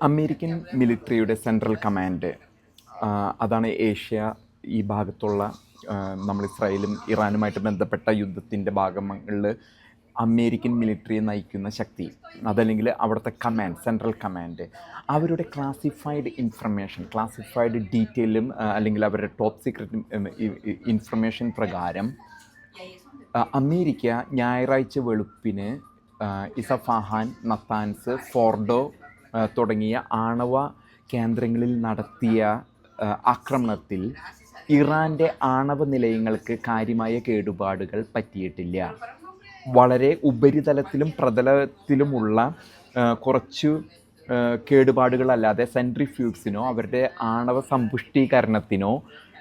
American മിലിറ്ററിയുടെ central command അതാണ് Asia ഈ ഭാഗത്തുള്ള നമ്മൾ ഇസ്രായേലും ഇറാനുമായിട്ട് ബന്ധപ്പെട്ട യുദ്ധത്തിന്റെ ഭാഗങ്ങളിൽ അമേരിക്കൻ മിലിറ്ററിയെ നയിക്കുന്ന ശക്തി അതല്ലെങ്കിൽ അവിടുത്തെ കമാൻഡ് സെൻട്രൽ കമാൻഡ്. അവരുടെ ക്ലാസിഫൈഡ് ഇൻഫർമേഷൻ ക്ലാസിഫൈഡ് ഡീറ്റെയിലും അല്ലെങ്കിൽ അവരുടെ ടോപ്പ് സീക്രട്ട് ഇൻഫർമേഷൻ പ്രകാരം അമേരിക്ക ഞായറാഴ്ച വെളുപ്പിന് ഇസഫാഹാൻ നത്താൻസ് ഫോർഡോ തുടങ്ങിയ ആണവ കേന്ദ്രങ്ങളിൽ നടത്തിയ ആക്രമണത്തിൽ ഇറാന്റെ ആണവ നിലയങ്ങൾക്ക് കാര്യമായ കേടുപാടുകൾ പറ്റിയിട്ടില്ല. വളരെ ഉപരിതലത്തിലും പ്രതലത്തിലുമുള്ള കുറച്ചു കേടുപാടുകളല്ലാതെ സെൻട്രിഫ്യൂഗ്സിനോ അവരുടെ ആണവ സമ്പുഷ്ടീകരണത്തിനോ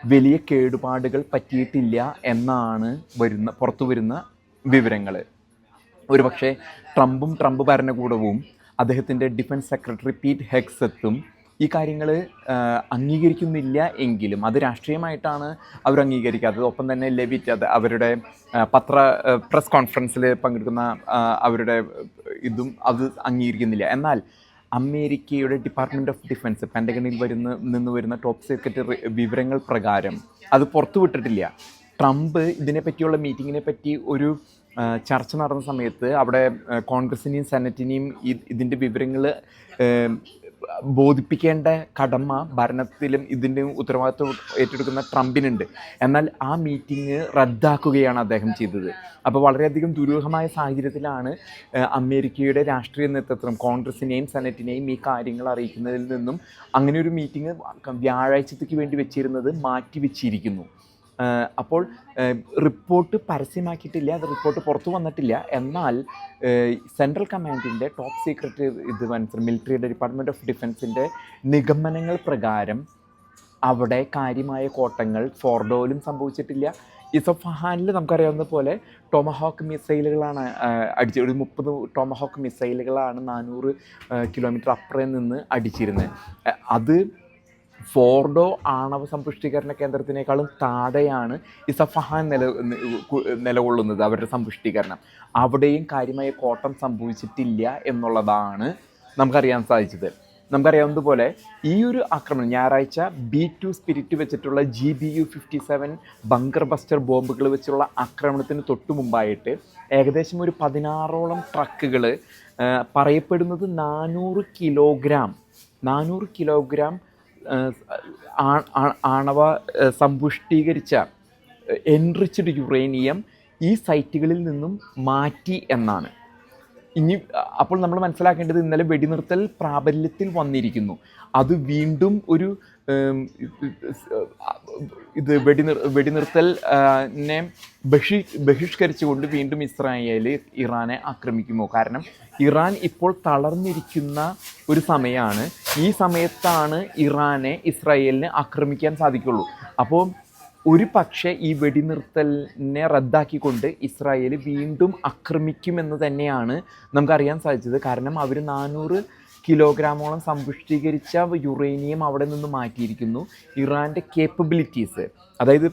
വലിയ കേടുപാടുകൾ പറ്റിയിട്ടില്ല എന്നാണ് വരുന്ന പുറത്തു വരുന്ന വിവരങ്ങൾ ഒരുപക്ഷെ ട്രംപും ട്രംപ് ഭരണകൂടവും അദ്ദേഹത്തിന്റെ ഡിഫൻസ് സെക്രട്ടറി പീറ്റ് ഹെക്സത്തും ഈ കാര്യങ്ങൾ അംഗീകരിക്കുന്നില്ല എങ്കിലും അത് രാഷ്ട്രീയമായിട്ടാണ് അവർ അംഗീകരിക്കാത്തത്. ഒപ്പം തന്നെ ലെവിറ്റ് അത് അവരുടെ പത്ര പ്രസ് കോൺഫറൻസിൽ പങ്കെടുക്കുന്ന അവരുടെ ഇതും അത് അംഗീകരിക്കുന്നില്ല. എന്നാൽ അമേരിക്കയുടെ ഡിപ്പാർട്ട്മെന്റ് ഓഫ് ഡിഫൻസ് പെൻഡഗണിൽ വരുന്ന നിന്ന് വരുന്ന ടോപ്പ് സെക്രട്ടറി വിവരങ്ങൾ പ്രകാരം അത് പുറത്തുവിട്ടിട്ടില്ല. ട്രംപ് ഇതിനെപ്പറ്റിയുള്ള മീറ്റിങ്ങിനെ പറ്റി ഒരു ചർച്ച നടന്ന സമയത്ത് അവിടെ കോൺഗ്രസിനെയും സെനറ്റിനെയും ഇതിന്റെ വിവരങ്ങൾ ബോധിപ്പിക്കേണ്ട കടമ ഭരണത്തിലും ഇതിന്റെ ഉത്തരവാദിത്വം ഏറ്റെടുക്കുന്ന ട്രംപിനുണ്ട്. എന്നാൽ ആ മീറ്റിംഗ് റദ്ദാക്കുകയാണ് അദ്ദേഹം ചെയ്തത്. അപ്പോൾ വളരെയധികം ദുരൂഹമായ സാഹചര്യത്തിലാണ് അമേരിക്കയുടെ രാഷ്ട്രീയ നേതൃത്വം കോൺഗ്രസിനെയും സെനറ്റിനെയും ഈ കാര്യങ്ങൾ അറിയിക്കുന്നതിൽ നിന്നും അങ്ങനെ ഒരു മീറ്റിംഗ് വ്യാഴാഴ്ചത്തേക്ക് വേണ്ടി വെച്ചിരുന്നത് മാറ്റി വെച്ചിരിക്കുന്നു അപ്പോൾ റിപ്പോർട്ട് പരസ്യമാക്കിയിട്ടില്ല അത് റിപ്പോർട്ട് പുറത്തു വന്നിട്ടില്ല. എന്നാൽ സെൻട്രൽ കമാൻഡിന്റെ ടോപ്പ് സീക്രട്ട് ഇത് മനസ്സിൽ മിലിറ്ററിയുടെ ഡിപ്പാർട്ട്മെന്റ് ഓഫ് ഡിഫൻസിന്റെ നിഗമനങ്ങൾ പ്രകാരം അവിടെ കാര്യമായ കോട്ടങ്ങൾ ഫോർഡോയിലും സംഭവിച്ചിട്ടില്ല. ഇസഫഹാനിൽ നമുക്കറിയാവുന്ന പോലെ ടോമഹോക്ക് മിസൈലുകളാണ് അടിച്ച് ഒരു മുപ്പത് ടോമഹോക്ക് മിസൈലുകളാണ് നാനൂറ് കിലോമീറ്റർ അപ്പുറം നിന്ന് അടിച്ചിരുന്നത്. അത് ഫോർഡോ ആണവ സമ്പുഷ്ടീകരണ കേന്ദ്രത്തിനേക്കാളും താഴെയാണ് ഇസഫഹാൻ നില നിലകൊള്ളുന്നത് അവരുടെ സമ്പുഷ്ടീകരണം അവിടെയും കാര്യമായ കോട്ടം സംഭവിച്ചിട്ടില്ല എന്നുള്ളതാണ് നമുക്കറിയാൻ സാധിച്ചത്. നമുക്കറിയാവുന്നതുപോലെ ഈ ഒരു ആക്രമണം ഞായറാഴ്ച ബി ടു സ്പിരിറ്റ് വെച്ചിട്ടുള്ള G B U fifty seven bunker buster ബോംബുകൾ വെച്ചുള്ള ആക്രമണത്തിന് തൊട്ടു മുമ്പായിട്ട് ഏകദേശം ഒരു പതിനാറോളം ട്രക്കുകൾ പറയപ്പെടുന്നത് നാനൂറ് കിലോഗ്രാം നാനൂറ് കിലോഗ്രാം ആണവ സമ്പുഷ്ടീകരിച്ച എൻറിച്ച്ഡ് യുറേനിയം ഈ സൈറ്റുകളിൽ നിന്നും മാറ്റി എന്നാണ്. ഇനി അപ്പോൾ നമ്മൾ മനസ്സിലാക്കേണ്ടത് ഇന്നലെ വെടിനിർത്തൽ പ്രാബല്യത്തിൽ വന്നിരിക്കുന്നു. അത് വീണ്ടും ഒരു ഇത് വെടിനിർ വെടിനിർത്തൽ നെ ബഹി ബഹിഷ്കരിച്ചുകൊണ്ട് വീണ്ടും ഇസ്രായേൽ ഇറാനെ ആക്രമിക്കുമോ കാരണം ഇറാൻ ഇപ്പോൾ തളർന്നിരിക്കുന്ന ഒരു സമയമാണ് ഈ സമയത്താണ് ഇറാനെ ഇസ്രായേലിനെ ആക്രമിക്കാൻ സാധിക്കുള്ളൂ. അപ്പോൾ ഒരു പക്ഷേ ഈ വെടിനിർത്തലിനെ റദ്ദാക്കിക്കൊണ്ട് ഇസ്രായേൽ വീണ്ടും ആക്രമിക്കുമെന്ന് തന്നെയാണ് നമുക്കറിയാൻ സാധിച്ചത്. കാരണം അവർ നാനൂറ് കിലോഗ്രാമോളം സമ്പുഷ്ടീകരിച്ച യുറേനിയം അവിടെ നിന്ന് മാറ്റിയിരിക്കുന്നു. ഇറാന്റെ കേപ്പബിലിറ്റീസ് അതായത്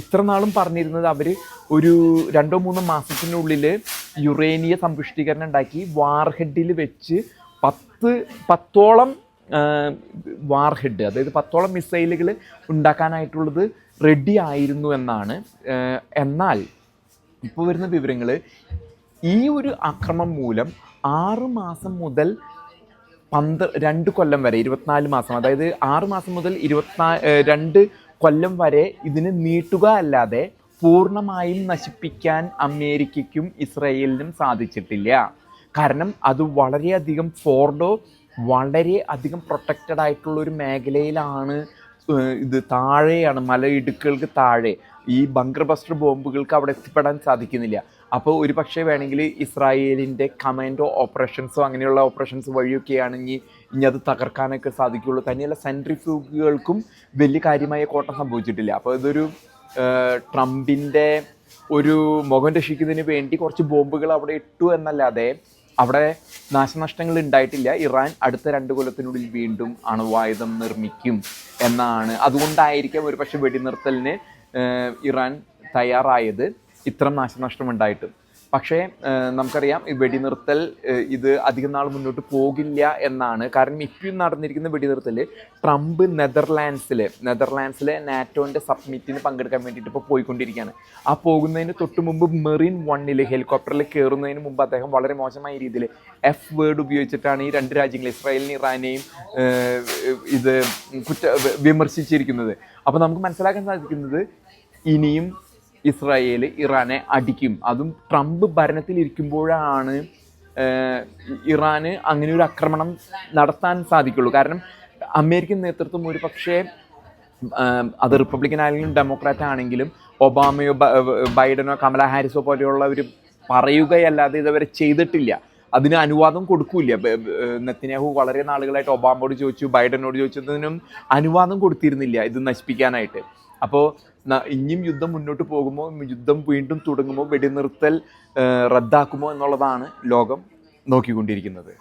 ഇത്ര നാളും പറഞ്ഞിരുന്നത് അവർ ഒരു രണ്ടോ മൂന്നോ മാസത്തിനുള്ളിൽ യുറേനിയ സമ്പുഷ്ടീകരണം ഉണ്ടാക്കി വാർഹെഡിൽ വെച്ച് പത്ത് പത്തോളം വാർഹെഡ് അതായത് പത്തോളം മിസൈലുകൾ ഉണ്ടാക്കാനായിട്ടുള്ളത് റെഡി ആയിരുന്നു എന്നാണ് എന്നാൽ ഇപ്പോൾ വരുന്ന വിവരങ്ങൾ ഈ ഒരു അക്രമം മൂലം ആറ് മാസം മുതൽ പന്ത്ര രണ്ട് കൊല്ലം വരെ ഇരുപത്തിനാല് മാസം അതായത് ആറ് മാസം മുതൽ ഇരുപത്തിനാ രണ്ട് കൊല്ലം വരെ ഇതിന് നീട്ടുക അല്ലാതെ പൂർണമായും നശിപ്പിക്കാൻ അമേരിക്കയ്ക്കും ഇസ്രയേലിനും സാധിച്ചിട്ടില്ല. കാരണം അത് വളരെയധികം ഫോർഡോ വളരെ അധികം പ്രൊട്ടക്റ്റഡ് ആയിട്ടുള്ള ഒരു മേഖലയിലാണ് ഇത് താഴെയാണ് മലയിടുക്കുകൾക്ക് താഴെ. ഈ ബങ്കർ ബസ്റ്റർ ബോംബുകൾക്ക് അവിടെ എത്തിപ്പെടാൻ സാധിക്കുന്നില്ല. അപ്പോൾ ഒരു പക്ഷേ വേണമെങ്കിൽ ഇസ്രായേലിന്റെ കമാൻഡോ ഓപ്പറേഷൻസോ അങ്ങനെയുള്ള ഓപ്പറേഷൻസ് വഴിയൊക്കെയാണ് ഇനി അത് തകർക്കാനൊക്കെ സാധിക്കുകയുള്ളൂ. തന്നെയല്ല സെൻട്രിഫ്യൂഗുകൾക്കും വലിയ കാര്യമായ കോട്ടം സംഭവിച്ചിട്ടില്ല. അപ്പോൾ ഇതൊരു ട്രംപിന്റെ ഒരു മുഖം രക്ഷിക്കുന്നതിന് വേണ്ടി കുറച്ച് ബോംബുകൾ അവിടെ ഇട്ടു എന്നല്ലാതെ അവിടെ നാശനഷ്ടങ്ങൾ ഉണ്ടായിട്ടില്ല. ഇറാൻ അടുത്ത രണ്ട് കൊല്ലത്തിനുള്ളിൽ വീണ്ടും അണുവായുധം നിർമ്മിക്കും എന്നാണ്. അതുകൊണ്ടായിരിക്കാം ഒരു പക്ഷേ വെടിനിർത്തലിന് ഇറാൻ തയ്യാറായത്. ഇത്തരം നാശനഷ്ടം ഉണ്ടായിട്ടും പക്ഷേ നമുക്കറിയാം ഈ വെടിനിർത്തൽ ഇത് അധികം നാൾ മുന്നോട്ട് പോകില്ല എന്നാണ്. കാരണം ഇപ്പം നടന്നിരിക്കുന്ന വെടിനിർത്തൽ ട്രംപ് നെതർലാൻഡ്സിൽ നെതർലാൻഡ്സിലെ നാറ്റോന്റെ സബ്മിറ്റിന് പങ്കെടുക്കാൻ വേണ്ടിയിട്ട് ഇപ്പോൾ പോയിക്കൊണ്ടിരിക്കുകയാണ് ആ പോകുന്നതിന് തൊട്ട് മുമ്പ് മെറീൻ വണ്ണിൽ ഹെലികോപ്റ്ററിൽ കയറുന്നതിന് മുമ്പ് അദ്ദേഹം വളരെ മോശമായ രീതിയിൽ എഫ് വേർഡ് ഉപയോഗിച്ചിട്ടാണ് ഈ രണ്ട് രാജ്യങ്ങൾ ഇസ്രായേലിനും ഇറാനെയും ഇത് കുറ്റ വിമർശിച്ചിരിക്കുന്നത്. അപ്പോൾ നമുക്ക് മനസ്സിലാക്കാൻ സാധിക്കുന്നത് ഇനിയും ഇസ്രായേൽ ഇറാനെ അടിക്കും. അതും ട്രംപ് ഭരണത്തിലിരിക്കുമ്പോഴാണ് ഇറാന് അങ്ങനെ ഒരു ആക്രമണം നടത്താൻ സാധിക്കുള്ളൂ. കാരണം അമേരിക്കൻ നേതൃത്വം ഒരു പക്ഷേ അത് റിപ്പബ്ലിക്കൻ ആണെങ്കിലും ഡെമോക്രാറ്റ് ആണെങ്കിലും ഒബാമയോ ബൈഡനോ കമല ഹാരിസോ പോലെയുള്ളവർ പറയുകയല്ലാതെ ഇതുവരെ ചെയ്തിട്ടില്ല. അതിന് അനുവാദം കൊടുക്കൂല ബ- വളരെ നാളുകളായിട്ട് ഒബാമയോട് ചോദിച്ചു ബൈഡനോട് ചോദിച്ചതിനും അനുവാദം കൊടുത്തിരുന്നില്ല ഇത് നശിപ്പിക്കാനായിട്ട്. അപ്പോൾ ഇനിയും യുദ്ധം മുന്നോട്ട് പോകുമോ? യുദ്ധം വീണ്ടും തുടങ്ങുമോ? വെടിനിർത്തൽ റദ്ദാക്കുമോ എന്നുള്ളതാണ് ലോകം നോക്കിക്കൊണ്ടിരിക്കുന്നത്.